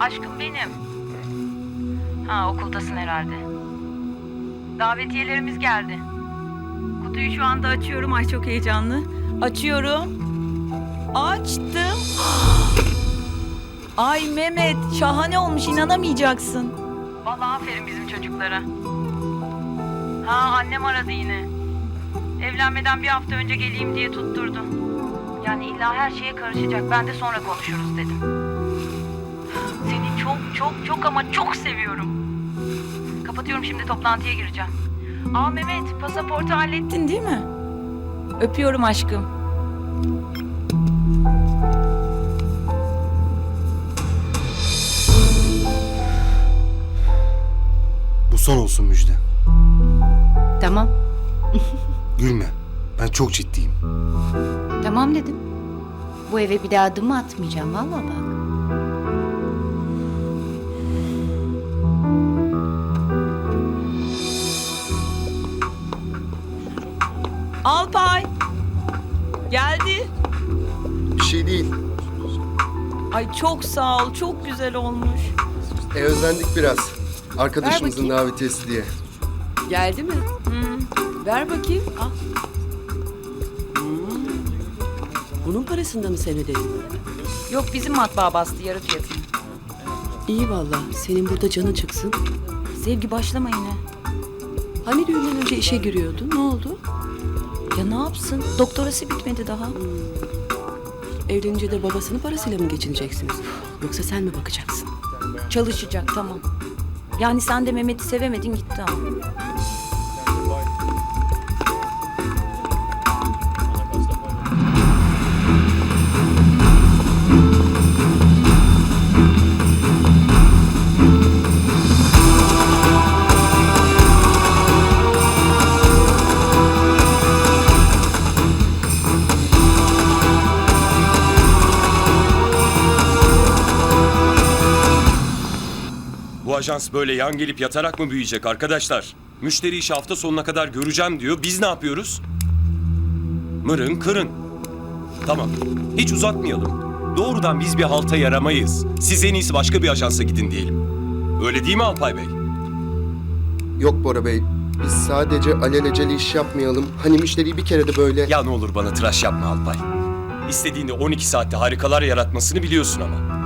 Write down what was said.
Aşkım benim. Ha okuldasın herhalde. Davetiyelerimiz geldi. Kutuyu şu anda açıyorum. Ay çok heyecanlı. Açıyorum. Açtım. Ay Mehmet şahane olmuş inanamayacaksın. Vallahi aferin bizim çocuklara. Ha annem aradı yine. Evlenmeden bir hafta önce geleyim diye tutturdu. Yani illa her şeye karışacak. Ben de sonra konuşuruz dedim. Çok çok çok ama çok seviyorum. Kapatıyorum şimdi toplantıya gireceğim. Aa Mehmet pasaportu hallettin değil mi? Öpüyorum aşkım. Bu son olsun Müjde. Tamam. Gülme. Ben çok ciddiyim. Tamam dedim. Bu eve bir daha adım atmayacağım valla bak. Alpay. Geldi. Bir şey değil. Ay çok sağ ol. Çok güzel olmuş. E özlendik biraz. Arkadaşımızın bakayım. davetiyesi diye. Geldi mi? Ver bakayım. Al. Hmm. Bunun parasında mı sen ödedin? Yok bizim matbaa bastı yarı fiyatına. İyi valla. Senin burada canın çıksın. Sevgi başlama yine. Hani düğünden önce işe giriyordun? Ne oldu? Ya ne yapsın? Doktorası bitmedi daha. Evlenince de babasının parasıyla mı geçineceksiniz? Yoksa sen mi bakacaksın? Çalışacak tamam. Yani sen de Mehmet'i sevemedin gitti ama. Bu ajans böyle yan gelip yatarak mı büyüyecek arkadaşlar? Müşteri işi hafta sonuna kadar göreceğim diyor. Biz ne yapıyoruz? Mırın kırın. Tamam. Hiç uzatmayalım. Doğrudan biz bir halta yaramayız. Siz en iyisi başka bir ajansa gidin diyelim. Öyle değil mi Alpay Bey? Yok Bora Bey. Biz sadece alelacele iş yapmayalım. Hani müşteriyi bir kere de böyle... Ya ne olur bana tıraş yapma Alpay. İstediğinde 12 saatte harikalar yaratmasını biliyorsun ama.